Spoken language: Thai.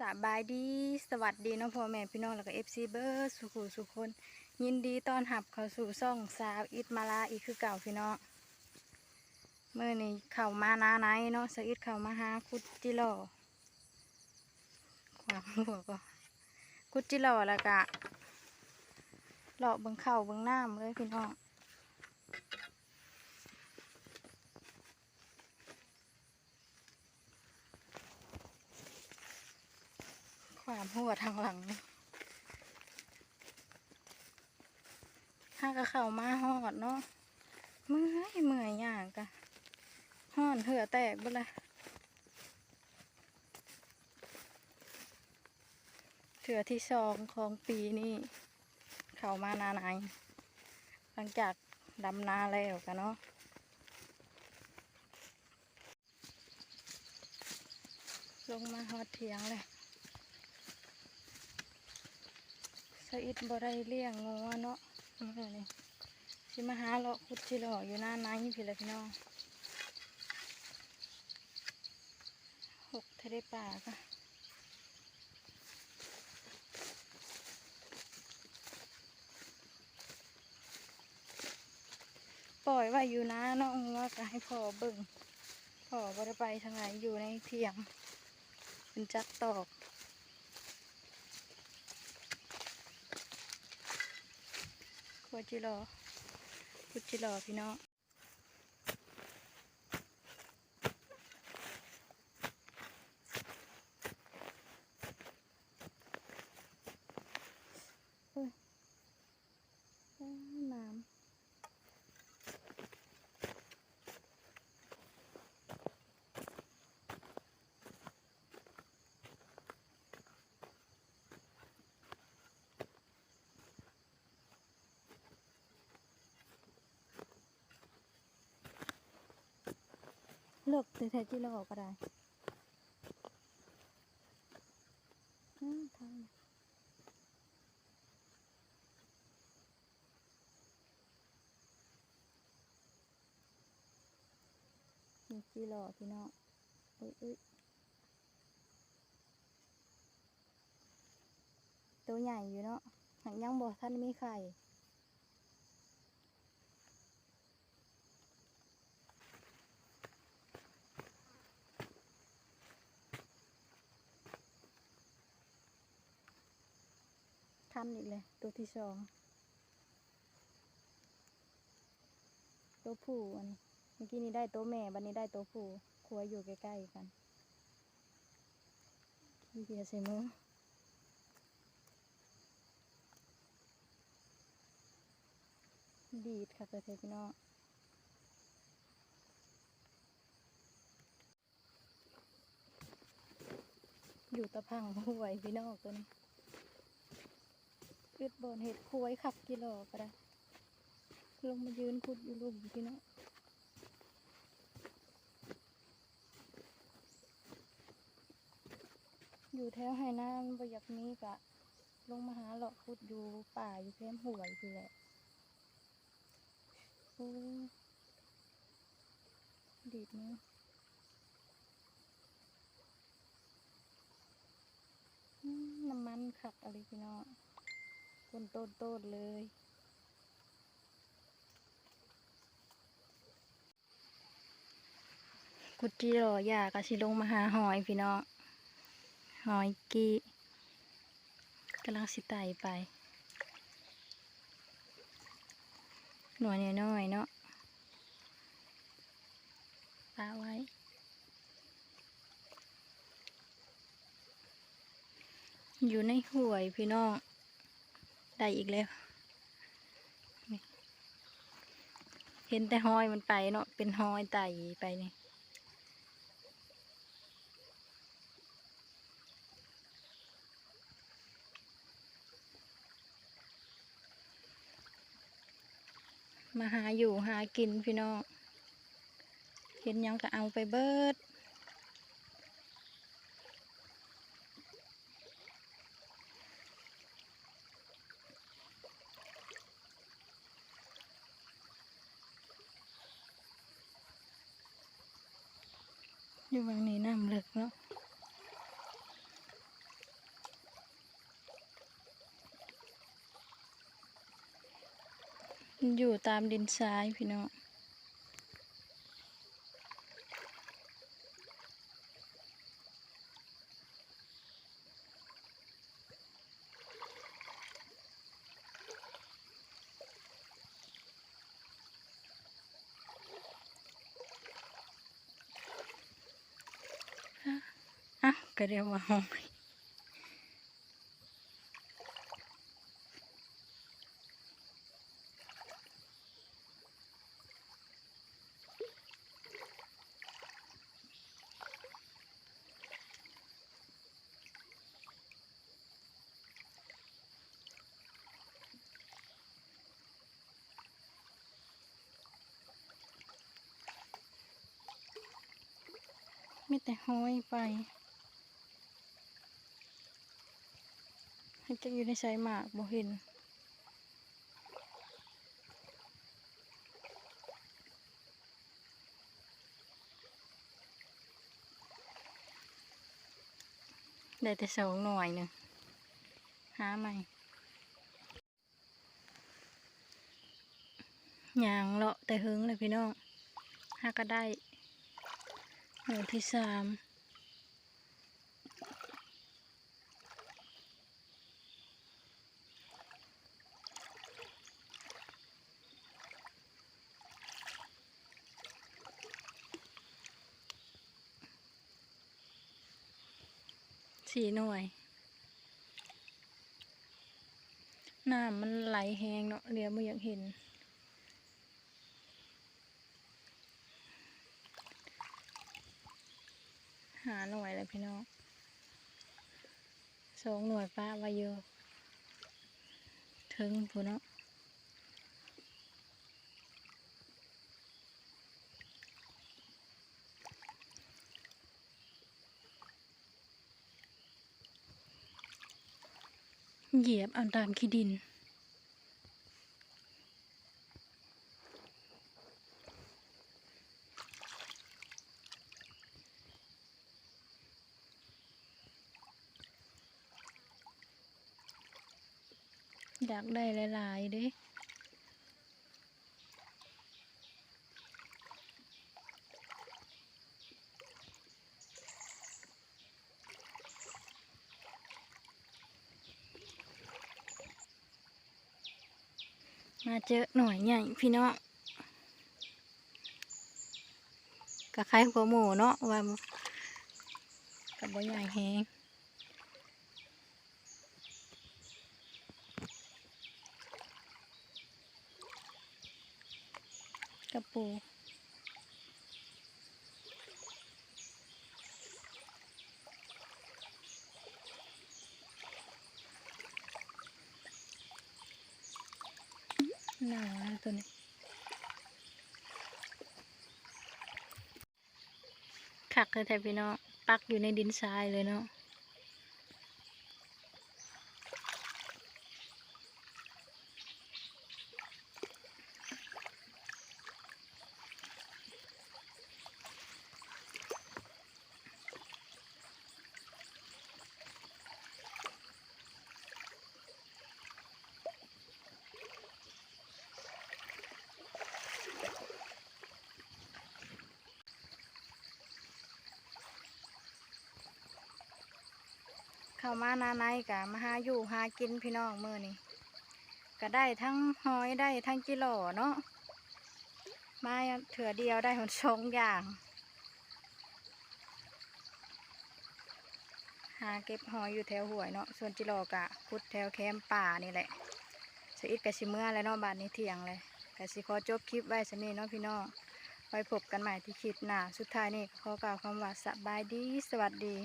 สบายดีสวัสดีน้องพ่อแม่พี่น้องแล้วก็เอฟซีเบอร์สุขุสุคน ยินดีต้อนรับเข้าสู่ซ่องสาวอิดมาลาอีกคือเก่าพี่น้องเมื่อนี้เข้ามานาไหนเนาะสาวอิดเข้ามาหาคุดจิโร่ความหัวก็คุดจิโร่แล้วก็เลาะเบิ่งเข่าเบิ่งน้ำเลยพี่น้อง ความหัวทางหลังนี่ถ้าก็เข้ามาหอดเนาะเมื่อยเมื่อยอย่างกะห่อนเหือแตกบ่ละเถือที่สองของปีนี้เข้ามานาไหนหลังจากดำนาแล้วกันเนาะลงมาหอดเถียงเลย สะอิดบ่ได้เลี้ยงงัวเนาะนี่เลยนี่สิมาหาเลาะคุดจิหล่ออยู่หน้านาพี่ละพี่น้องหกทะเลป่าค่ะปล่อยไว้อยู่นะเนาะงัวก็ให้พ่อเบิ่งพ่อบ่ได้ไปทางไหนอยู่ในเถียงเป็นจักตอก ขวดจิรอพุดจิรอพี่น้อง เลิกแต่แท้จิรอก็ได้อ้าวทางมีจิรอพี่น้องเอ้ยเอ้ยตัวใหญ่อยู่เนาะหังยังบ่ท่านมีไข่ ทันอีกเลย ตัวที่สอง ตัวผู้อันนี้ เมื่อกี้นี้ได้ตัวแม่ บันนี้ได้ตัวผู้ครัวอยู่ใกล้ๆกันขี้เกียจใส่มือดีดค่ะเพื่อนพี่น้องอยู่ตะพังหวยพี่น้องตัวนี้ เกิดบอนเห็ดควยขับกิโลก็ได้ลงมายืนคุดอยู่ลุมพี่น้องอยู่แถวไหน้ำบ่อยากมีกะ ลงมาหาเลาะคุดอยู่ป่าอยู่แคมห่วยพี่แหละโอ้ดีดมืออืมน้ำมันขับอะไรพี่น้อง ต้นต้นต้นเลย กุจีรอยากะสิลงมาหาหอยพี่น้องหอยกี้กำลังสิไตไป หน่วยน้อยเนาะปลาไว้อยู่ในห่วยพี่น้อง ได้อีกแล้ว เห็นแต่ห้อยมันไปเนาะ เป็นห้อยไต่ไปนี่มาหาอยู่หากินพี่น้อง เห็นยังก็เอาไปเบิด อยู่บางนี้น้ำลึกเนาะอยู่ตามดินทรายพี่น้อง ก็เรียกว่าห้องมีแต่ห้อยไป ให้ จะอยู่ในสายหมากบ่เห็นได้แต่สองหน่วยหนึ่งหาใหม่ยางเลาะแต่หึงเลยพี่น้องหาก็ได้หน่วยที่สาม สี่หน่วย น้ำมันไหลแหงเนาะเดี๋ยวไม่อยากเห็น หาหน่วยเลยพี่น้องสองหน่วยป้าไว้เยอะถึงพูนเนาะ เหยียบเอาตามขี้ดิน อยากได้หลายๆเด้ มาเจอหน่อยใหญ่พี่น้องกับไข่หัวหมูเนาะว่ากับบ่ใหญ่แหงกระปู หนาวนะตัวนี้ คักเลยแทบพี่น้องปักอยู่ในดินทรายเลยเนาะ เข้ามาหนาในกะมาหาอยู่หากินพี่น้องมือนี่ก็ได้ทั้งหอยได้ทั้งกิโลเนาะมาเถื่อเดียวได้หนสองอย่าง หาเก็บหอยอยู่แถวห้วยเนาะส่วนจิโลกะพุดแถวแคมป์ป่านี่แหละสอิดกะสิเมื่อแล้วเนาะบาดนี้เที่ยงเลยกะสิขอจบคลิปไว้สนี้เนาะพี่น้องไว้พบกันใหม่ที่คลิปหน้าสุดท้ายนี่ขอกล่าวคำว่าสบายดีสวัสดี